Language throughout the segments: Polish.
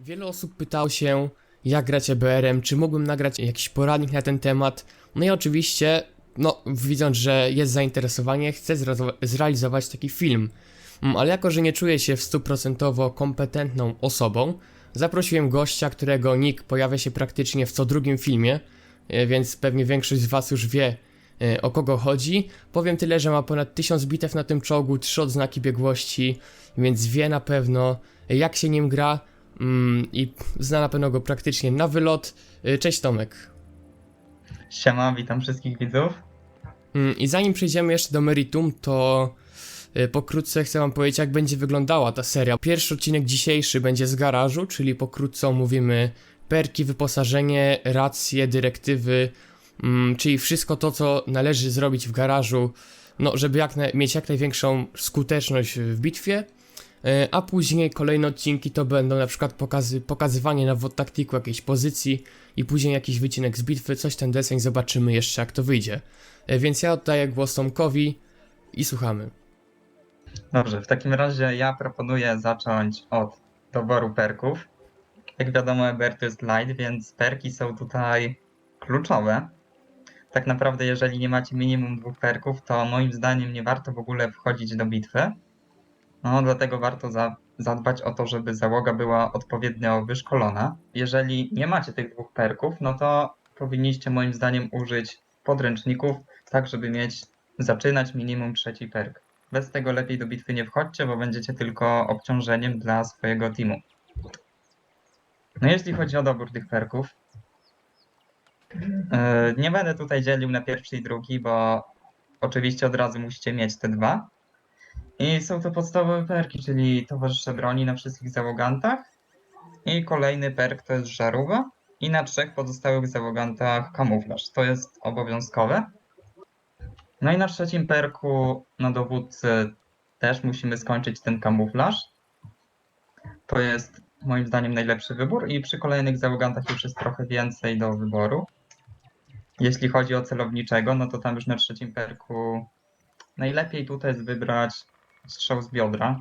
Wiele osób pytało się, jak grać EBR-em, czy mógłbym nagrać jakiś poradnik na ten temat. No i oczywiście, no, widząc, że jest zainteresowanie, chcę zrealizować taki film. Mm, Ale jako, że nie czuję się w stuprocentowo kompetentną osobą, zaprosiłem gościa, którego nick pojawia się praktycznie w co drugim filmie, e, więc pewnie większość z Was już wie, e, o kogo chodzi. Powiem tyle, że ma ponad 1000 bitew na tym czołgu, 3 odznaki biegłości, więc wie na pewno, jak się nim gra i zna na pewno go praktycznie na wylot. E, Cześć Tomek. Siema, witam wszystkich widzów. Mm, I zanim przejdziemy jeszcze do meritum, to y, pokrótce chcę wam powiedzieć, jak będzie wyglądała ta seria. Pierwszy odcinek dzisiejszy będzie z garażu, czyli pokrótce omówimy perki, wyposażenie, racje, dyrektywy, mm, czyli wszystko to, co należy zrobić w garażu, no, żeby jak mieć jak największą skuteczność w bitwie. Y, A później kolejne odcinki to będą na przykład pokazy, pokazywanie na taktiku jakiejś pozycji i później jakiś wycinek z bitwy, coś ten deseń, zobaczymy jeszcze jak to wyjdzie. E, Więc ja oddaję głos Tomkowi i słuchamy. Dobrze, w takim razie ja proponuję zacząć od doboru perków. Jak wiadomo, EBR to jest light, więc perki są tutaj kluczowe. Tak naprawdę, jeżeli nie macie minimum dwóch perków, to moim zdaniem nie warto w ogóle wchodzić do bitwy. No, dlatego warto za, zadbać o to, żeby załoga była odpowiednio wyszkolona. Jeżeli nie macie tych dwóch perków, no to powinniście moim zdaniem użyć podręczników, tak żeby mieć, zaczynać minimum trzeci perk. Bez tego lepiej do bitwy nie wchodźcie, bo będziecie tylko obciążeniem dla swojego teamu. No jeśli chodzi o dobór tych perków, yy, nie będę tutaj dzielił na pierwszy i drugi, bo oczywiście od razu musicie mieć te dwa. I są to podstawowe perki, czyli towarzysze broni na wszystkich załogantach. I kolejny perk to jest żarówa. I na trzech pozostałych załogantach kamuflaż. To jest obowiązkowe. No i na trzecim perku na dowódcy też musimy skończyć ten kamuflaż. To jest moim zdaniem najlepszy wybór i przy kolejnych załogantach już jest trochę więcej do wyboru. Jeśli chodzi o celowniczego, no to tam już na trzecim perku najlepiej tutaj jest wybrać strzał z biodra.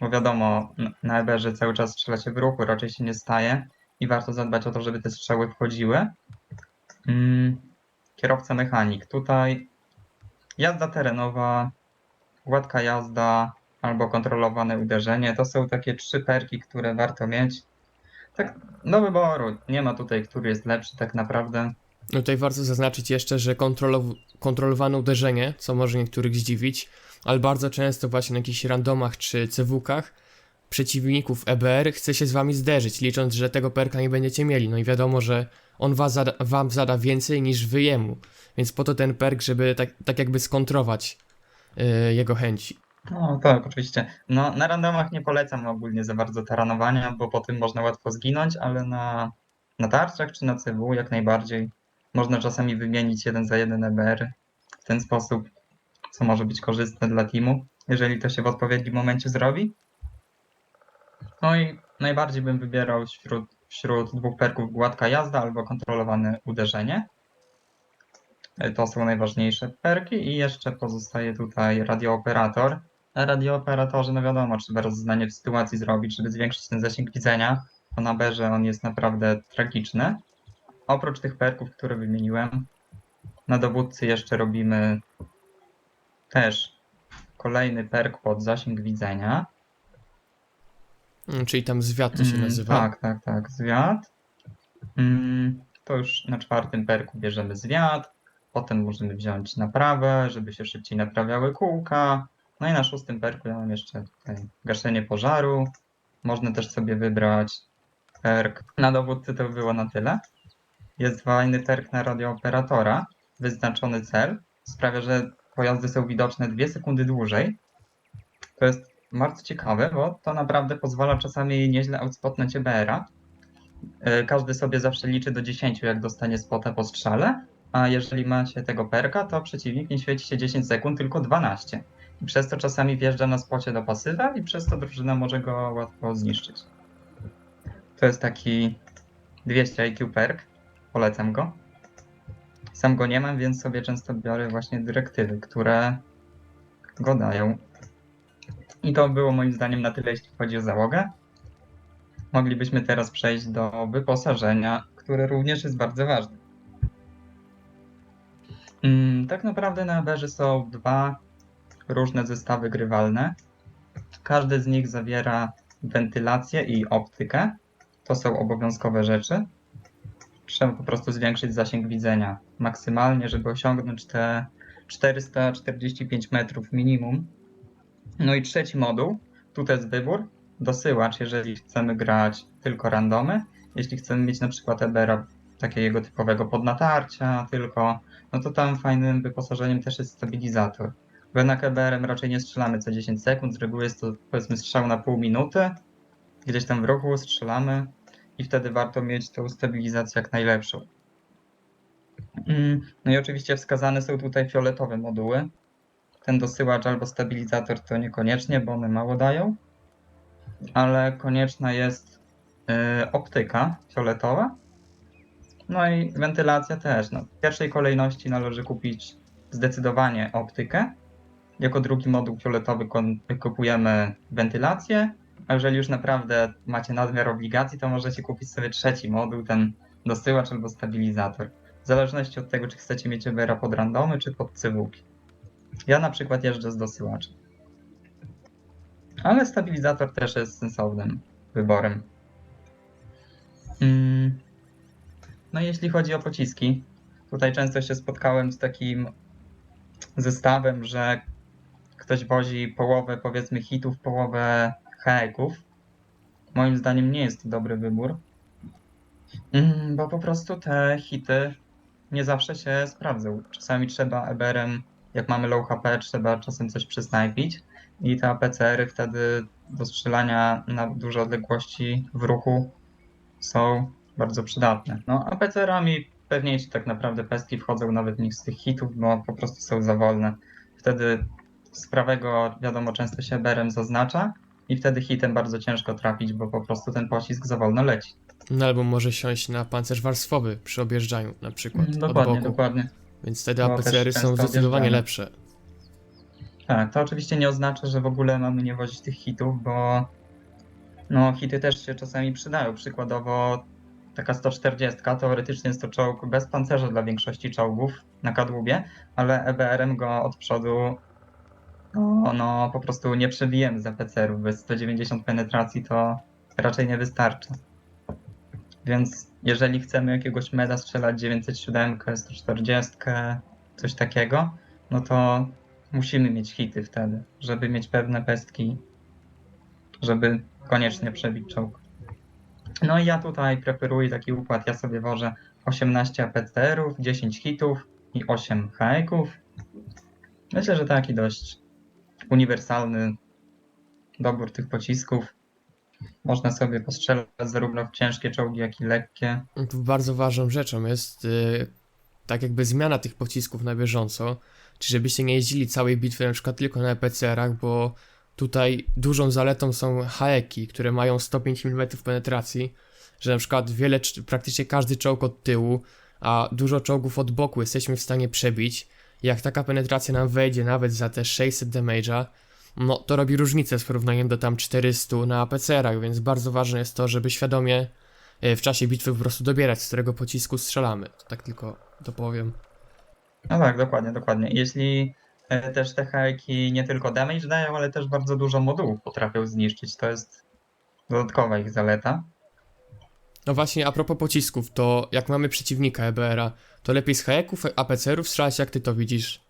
Bo wiadomo, na eberze cały czas strzela się w ruchu, raczej się nie staje i warto zadbać o to, żeby te strzały wchodziły. Mm, kierowca mechanik. Tutaj Jazda terenowa, gładka jazda albo kontrolowane uderzenie to są takie trzy perki, które warto mieć. Tak, do wyboru. Nie ma tutaj, który jest lepszy tak naprawdę. No tutaj warto zaznaczyć jeszcze, że kontrolow- kontrolowane uderzenie, co może niektórych zdziwić, ale bardzo często właśnie na jakichś randomach czy cewukach przeciwników EBR chce się z wami zderzyć, licząc, że tego perka nie będziecie mieli. No i wiadomo, że on was zada, wam zada więcej niż wy jemu. Więc po to ten perk, żeby tak, tak jakby skontrować yy, jego chęci. No tak, oczywiście. No, na randomach nie polecam ogólnie za bardzo taranowania, bo po tym można łatwo zginąć, ale na, na tarczach czy na CW jak najbardziej. Można czasami wymienić jeden za jeden EBR w ten sposób, co może być korzystne dla teamu, jeżeli to się w odpowiednim momencie zrobi. No i najbardziej bym wybierał wśród, wśród dwóch perków gładka jazda albo kontrolowane uderzenie. E, To są najważniejsze perki i jeszcze pozostaje tutaj radiooperator. A radiooperatorze, no wiadomo, trzeba rozeznanie w sytuacji zrobić, żeby zwiększyć ten zasięg widzenia. Bo na berze on jest naprawdę tragiczny. Oprócz tych perków, które wymieniłem, na dowódcy jeszcze robimy też kolejny perk pod zasięg widzenia. Mm, czyli tam zwiat to się Mm, nazywa. Tak, tak, tak. Zwiat. Mm, To już na czwartym perku bierzemy zwiat. Potem możemy wziąć naprawę, żeby się szybciej naprawiały kółka. No i na szóstym perku ja mam jeszcze tutaj gaszenie pożaru. Można też sobie wybrać perk. Na dowódcy to by było na tyle. Jest fajny perk na radiooperatora. Wyznaczony cel sprawia, że pojazdy są widoczne 2 sekundy dłużej. To jest bardzo ciekawe, bo to naprawdę pozwala czasami nieźle outspotnąć EBR-a. Yy, Każdy sobie zawsze liczy do 10, jak dostanie spota po strzale, a jeżeli macie tego perka, to przeciwnik nie świeci się 10 sekund, tylko 12. I przez to czasami wjeżdża na spocie do pasywa i przez to drużyna może go łatwo zniszczyć. To jest taki 200 IQ perk, polecam go. Sam go nie mam, więc sobie często biorę właśnie dyrektywy, które go dają. I to było moim zdaniem na tyle, jeśli chodzi o załogę. moglibyśmy teraz przejść do wyposażenia, które również jest bardzo ważne. Mm, Tak naprawdę na Eberze są dwa różne zestawy grywalne. Każdy z nich zawiera wentylację i optykę. To są obowiązkowe rzeczy. Trzeba po prostu zwiększyć zasięg widzenia maksymalnie, żeby osiągnąć te 445 metrów minimum. No i trzeci moduł, tutaj jest wybór, dosyłacz, jeżeli chcemy grać tylko randomy. Jeśli chcemy mieć na przykład Ebera takiego typowego podnatarcia tylko, no to tam fajnym wyposażeniem też jest stabilizator. Bo jednak EBR-em raczej nie strzelamy co 10 sekund, z reguły jest to powiedzmy strzał na pół minuty, gdzieś tam w ruchu strzelamy i wtedy warto mieć tą stabilizację jak najlepszą. Mm, No i oczywiście wskazane są tutaj fioletowe moduły. Ten dosyłacz albo stabilizator to niekoniecznie, bo one mało dają, ale konieczna jest y, optyka fioletowa. No i wentylacja też. No, w pierwszej kolejności należy kupić zdecydowanie optykę. Jako drugi moduł fioletowy kupujemy wentylację, a jeżeli już naprawdę macie nadmiar obligacji, to możecie kupić sobie trzeci moduł, ten dosyłacz albo stabilizator. W zależności od tego, czy chcecie mieć Ebera pod randomy, czy pod cywuki. Ja na przykład jeżdżę z dosyłaczem. Ale stabilizator też jest sensownym wyborem. Mm. No jeśli chodzi o pociski, tutaj często się spotkałem z takim zestawem, że ktoś wozi połowę powiedzmy hitów, połowę haeków. Moim zdaniem nie jest to dobry wybór, Mm, bo po prostu te hity nie zawsze się sprawdzą. Czasami trzeba EBR-em, jak mamy low HP, trzeba czasem coś przysnajpić i te APCR-y wtedy do strzelania na duże odległości w ruchu są bardzo przydatne. No, APCR-ami pewniejsi tak naprawdę pestki wchodzą nawet niż z tych hitów, bo po prostu są za wolne. Wtedy z prawego wiadomo często się EBR-em zaznacza i wtedy hitem bardzo ciężko trafić, bo po prostu ten pocisk za wolno leci. No albo może siąść na pancerz warstwowy przy objeżdżaniu na przykład od Dokładnie, boku. dokładnie. Więc wtedy No, APCR-y są zdecydowanie lepsze. Tak, to oczywiście nie oznacza, że w ogóle mamy nie wozić tych hitów, bo no hity też się czasami przydają. Przykładowo taka 140 teoretycznie jest to czołg bez pancerza dla większości czołgów na kadłubie, ale EBR-em go od przodu no, po prostu nie przebijemy za PCR-ów. Bez 190 penetracji to raczej nie wystarczy. Więc jeżeli chcemy jakiegoś meda strzelać 907, 140, coś takiego, no to musimy mieć hity wtedy, żeby mieć pewne pestki, żeby koniecznie przebić czołg. No i ja tutaj preferuję taki układ, ja sobie wożę 18 APCR-ów, 10 hitów i 8 haeków. Myślę, że taki dość uniwersalny dobór tych pocisków. Można sobie postrzelać zarówno w ciężkie czołgi, jak i lekkie. Bardzo ważną rzeczą jest y, tak jakby zmiana tych pocisków na bieżąco, czy żebyście nie jeździli całej bitwy na przykład tylko na EPCR-ach, bo tutaj dużą zaletą są haeki, które mają 105 mm penetracji, że na przykład wiele, cz- praktycznie każdy czołg od tyłu, a dużo czołgów od boku jesteśmy w stanie przebić. Jak taka penetracja nam wejdzie nawet za te 600 damage'a, no to robi różnicę z porównaniem do tam 400 na APCR-ach, więc bardzo ważne jest to, żeby świadomie e, w czasie bitwy po prostu dobierać, z którego pocisku strzelamy. To tak tylko dopowiem. No tak, dokładnie, dokładnie. Jeśli e, też te haeki nie tylko damage dają, ale też bardzo dużo modułów potrafią zniszczyć, to jest dodatkowa ich zaleta. No właśnie, a propos pocisków, to jak mamy przeciwnika EBR-a, to lepiej z haeków, APCR-ów strzelać, jak ty to widzisz?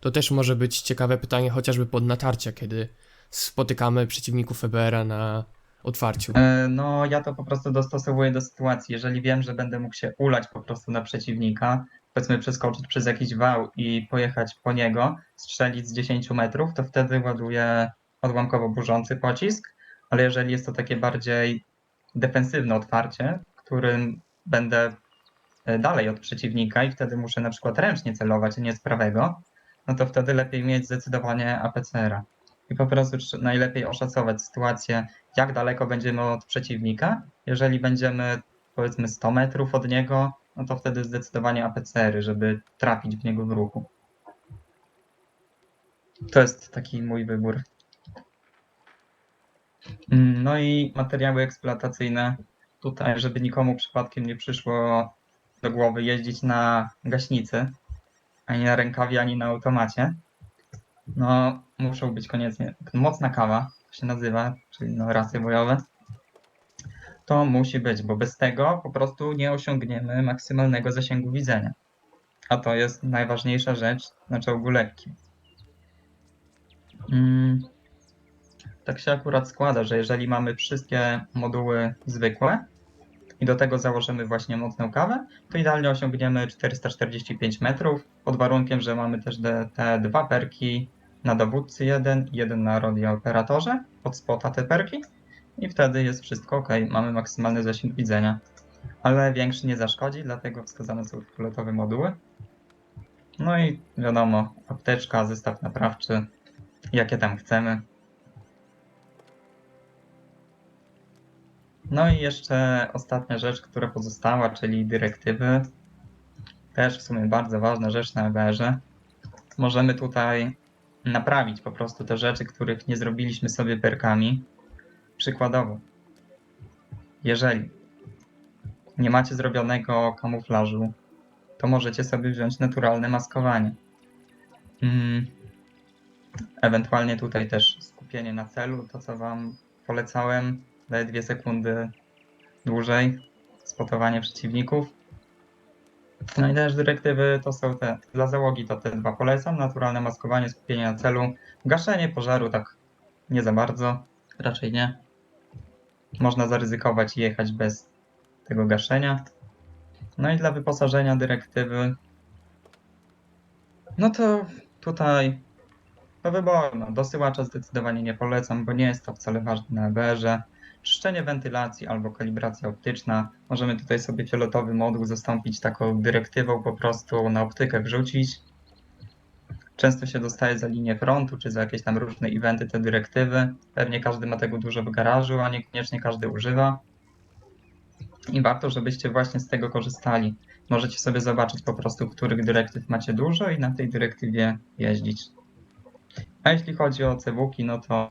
To też może być ciekawe pytanie, chociażby pod natarcia, kiedy spotykamy przeciwników EBR-a na otwarciu. E, No, ja to po prostu dostosowuję do sytuacji. Jeżeli wiem, że będę mógł się ulać po prostu na przeciwnika, powiedzmy przeskoczyć przez jakiś wał i pojechać po niego, strzelić z 10 metrów, to wtedy ładuję odłamkowo burzący pocisk, ale jeżeli jest to takie bardziej defensywne otwarcie, którym będę e, dalej od przeciwnika i wtedy muszę na przykład ręcznie celować, a nie z prawego, no to wtedy lepiej mieć zdecydowanie APCR-a. I po prostu najlepiej oszacować sytuację, jak daleko będziemy od przeciwnika. Jeżeli będziemy powiedzmy 100 metrów od niego, no to wtedy zdecydowanie APCR-y, żeby trafić w niego w ruchu. To jest taki mój wybór. Mm, No i materiały eksploatacyjne. Tutaj, żeby nikomu przypadkiem nie przyszło do głowy jeździć na gaśnicy, ani na rękawie, ani na automacie. No, muszą być koniecznie mocna kawa, to się nazywa, czyli no rasy bojowe. To musi być, bo bez tego po prostu nie osiągniemy maksymalnego zasięgu widzenia. A to jest najważniejsza rzecz na czołgu lekkim. Mm, tak się akurat składa, że jeżeli mamy wszystkie moduły zwykłe i do tego założymy właśnie mocną kawę, to idealnie osiągniemy 445 metrów, pod warunkiem, że mamy też te, dwa perki na dowódcy jeden i jeden na radiooperatorze, od spota te perki i wtedy jest wszystko ok, mamy maksymalny zasięg widzenia. Ale większy nie zaszkodzi, dlatego wskazane są fioletowe moduły. No i wiadomo, apteczka, zestaw naprawczy, jakie tam chcemy. No i jeszcze ostatnia rzecz, która pozostała, czyli dyrektywy. Też w sumie bardzo ważna rzecz na EBR-ze. Możemy tutaj naprawić po prostu te rzeczy, których nie zrobiliśmy sobie perkami. Przykładowo, jeżeli nie macie zrobionego kamuflażu, to możecie sobie wziąć naturalne maskowanie. Mm. Ewentualnie tutaj też skupienie na celu, to co Wam polecałem, daje sekundy dłużej, spotowanie przeciwników. No i też dyrektywy to są te, dla załogi to te dwa polecam, naturalne maskowanie, skupienie na celu, gaszenie pożaru tak nie za bardzo, raczej nie. Można zaryzykować i jechać bez tego gaszenia. No i dla wyposażenia dyrektywy, no to tutaj do. No, dosyłacza zdecydowanie nie polecam, bo nie jest to wcale ważne na EBR-ze. Czyszczenie wentylacji albo kalibracja optyczna. Możemy tutaj sobie fioletowy moduł zastąpić taką dyrektywą, po prostu na optykę wrzucić. Często się dostaje za linię frontu, czy za jakieś tam różne eventy te dyrektywy. Pewnie każdy ma tego dużo w garażu, a niekoniecznie każdy używa. I warto, żebyście właśnie z tego korzystali. Możecie sobie zobaczyć po prostu, których dyrektyw macie dużo i na tej dyrektywie jeździć. A jeśli chodzi o CW-ki, no to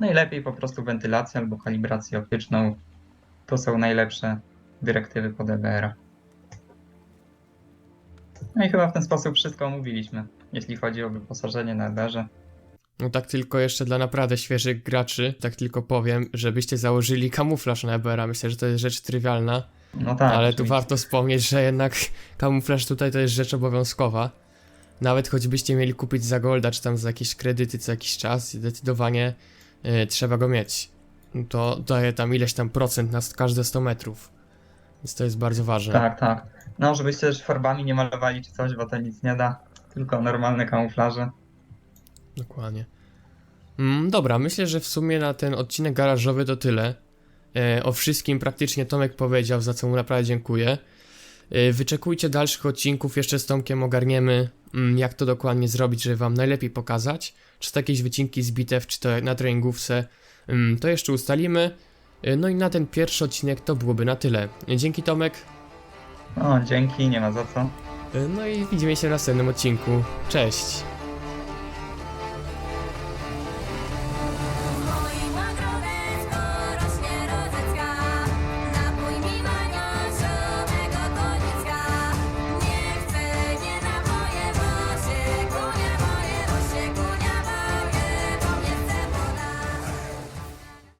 najlepiej po prostu wentylację albo kalibrację optyczną. To są najlepsze dyrektywy pod EBR-a. No i chyba w ten sposób wszystko omówiliśmy, jeśli chodzi o wyposażenie na EBR-ze. No tak tylko jeszcze dla naprawdę świeżych graczy, tak tylko powiem, żebyście założyli kamuflaż na EBR-a. Myślę, że to jest rzecz trywialna, No tak. ale tu warto wspomnieć, że jednak kamuflaż tutaj to jest rzecz obowiązkowa. Nawet choćbyście mieli kupić za golda, czy tam za jakieś kredyty co jakiś czas, zdecydowanie trzeba go mieć. To daje tam ileś tam procent na każde 100 metrów. Więc to jest bardzo ważne. Tak, tak. No, żebyście też farbami nie malowali czy coś, bo to nic nie da. Tylko normalne kamuflaże. Dokładnie. Mm, dobra, myślę, że w sumie na ten odcinek garażowy to tyle. E, o wszystkim praktycznie Tomek powiedział, za co mu naprawdę dziękuję. E, wyczekujcie dalszych odcinków, jeszcze z Tomkiem ogarniemy, jak to dokładnie zrobić, żeby wam najlepiej pokazać. Czy to jakieś wycinki z bitew, czy to na treningówce, mm, to jeszcze ustalimy. E, no i na ten pierwszy odcinek to byłoby na tyle. Dzięki Tomek. No, dzięki, nie ma za co. E, no i widzimy się w następnym odcinku. Cześć!